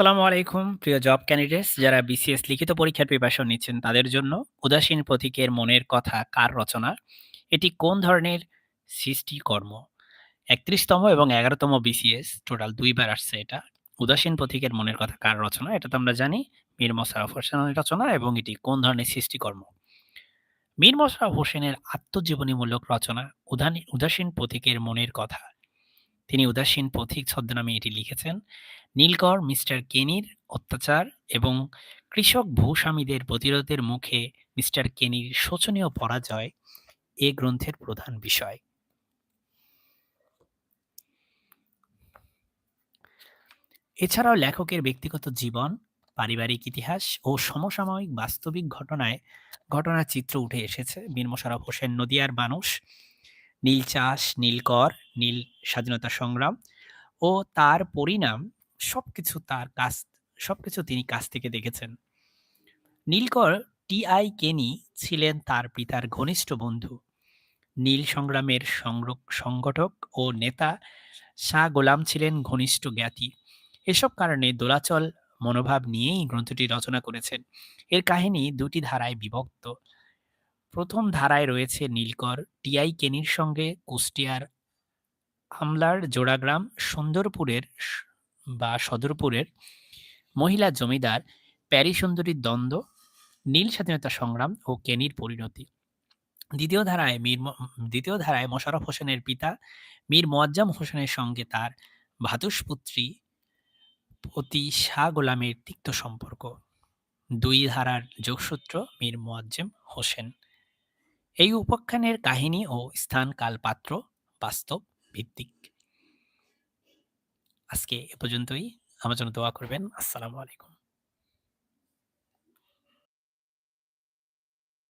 আসসালামু আলাইকুম, প্রিয় জব ক্যান্ডিডেটস যারা বিসিএস লিখিত পরীক্ষার প্রিপারেশন নিচ্ছেন, তাদের জন্য উদাসীন প্রতীকের মনের কথা কার রচনা? এটি কোন ধরনের সৃষ্টিকর্ম? ৩১ তম এবং ১১ তম বিসিএস টোটাল দুইবার আসছে এটা। উদাসীন প্রতীকের মনের কথা কার রচনা? এটা তো আমরা জানি মীর মোশাররফ হোসেনের রচনা এবং এটি কোন ধরনের সৃষ্টিকর্ম? মীর মোশাররফ হোসেনের আত্মজীবনীমূলক রচনা উদাসীন প্রতীকের মনের কথা। তিনি উদাসীন পথিক ছদ্মনামে এটি লিখেছেন। নীলকর মিস্টার কেনির অত্যাচার এবং কৃষক ভূস্বামীদের প্রতিরোধের মুখে মিস্টার কেনির শোচনীয় পরাজয় এ গ্রন্থের প্রধান বিষয়। এছাড়াও লেখকের ব্যক্তিগত জীবন, পারিবারিক ইতিহাস ও সমসাময়িক বাস্তবিক ঘটনায় ঘটনার চিত্র উঠে এসেছে। মীর মোশাররফ হোসেন নদিয়ার মানুষ, নীল চাষ, নীলকর, নীল স্বাধীনতা সংগ্রাম ও তার পরিণাম সবকিছু তার কাছ সবকিছু তিনি কাছ থেকে দেখেছেন। নীলকর টি.আই. কেনি ছিলেন তার পিতার ঘনিষ্ঠ বন্ধু। নীল সংগ্রামের সংগঠক ও নেতা শাহ গোলাম ছিলেন ঘনিষ্ঠ জ্ঞাতি। এসব কারণে দোলাচল মনোভাব নিয়েই গ্রন্থটি রচনা করেছেন। এর কাহিনী দুটি ধারায় বিভক্ত। প্রথম ধারায় রয়েছে নীলকর টি.আই. কেনির সঙ্গে কুষ্টিয়ার আমলার জোড়াগ্রাম সুন্দরপুরের বা সদরপুরের মহিলা জমিদার প্যারি সুন্দরীর দ্বন্দ্ব, নীল স্বাধীনতা সংগ্রাম ও কেনির পরিণতি। দ্বিতীয় ধারায় মীর দ্বিতীয় ধারায় মোশাররফ হোসেনের পিতা মীর মোয়াজ্জেম হোসেনের সঙ্গে তার ভ্রাতুষ্পুত্রী পতি শাহ গোলামের তিক্ত সম্পর্ক। দুই ধারার যোগসূত্র মীর মোয়াজ্জেম হোসেন। এই উপাখ্যানের কাহিনী ও স্থান, কালপাত্র বাস্তব ভিত্তিক। আজকে এ পর্যন্তই। আমার জন্য দোয়া করবেন। আসসালামু আলাইকুম।